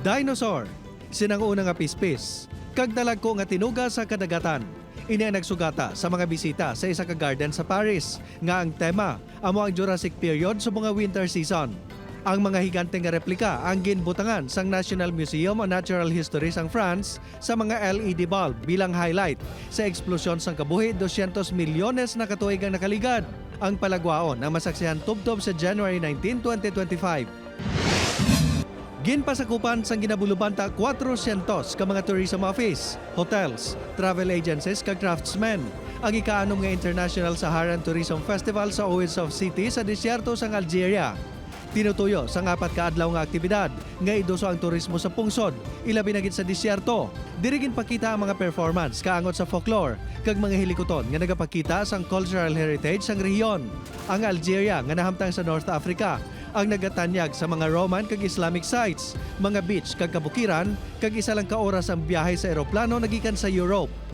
Dinosaur, sinang una nga pispis, kag dalagko nga tinuga sa kadagatan. Ini ang nagsugata sa mga bisita sa isa ka garden sa Paris nga ang tema amo ang Jurassic period sa mga winter season. Ang mga higante nga replika ang ginbutangan sang National Museum of Natural History sang France sa mga LED bulb bilang highlight sa eksplosyon sang kabuhi 200 milyones na katuig ang nakaligad. Ang palagwaon na masaksihan tubtob sa January 19, 2025. Ginpasakupan sang ginabuluban ta 400 ka mga tourism office, hotels, travel agencies kag craftsmen. Ang ikaanom nga International Saharan Tourism Festival sa Owens of City sa disyerto sang Algeria. Tinutuyo sa apat ka adlaw nga aktibidad nga idoso ang turismo sa pungsod, ilabi na sa disyerto. Dirigin pakita ang mga performance kaangot sa folklore kag mga hilikoton nga nagapakita sang cultural heritage sang rehiyon. Ang Algeria nga nahamtang sa North Africa ang nagatanyag sa mga Roman kag Islamic sites, mga beach kag kabukiran, kag isa lang ka oras ang biyahe sa eroplano nagikan sa Europe.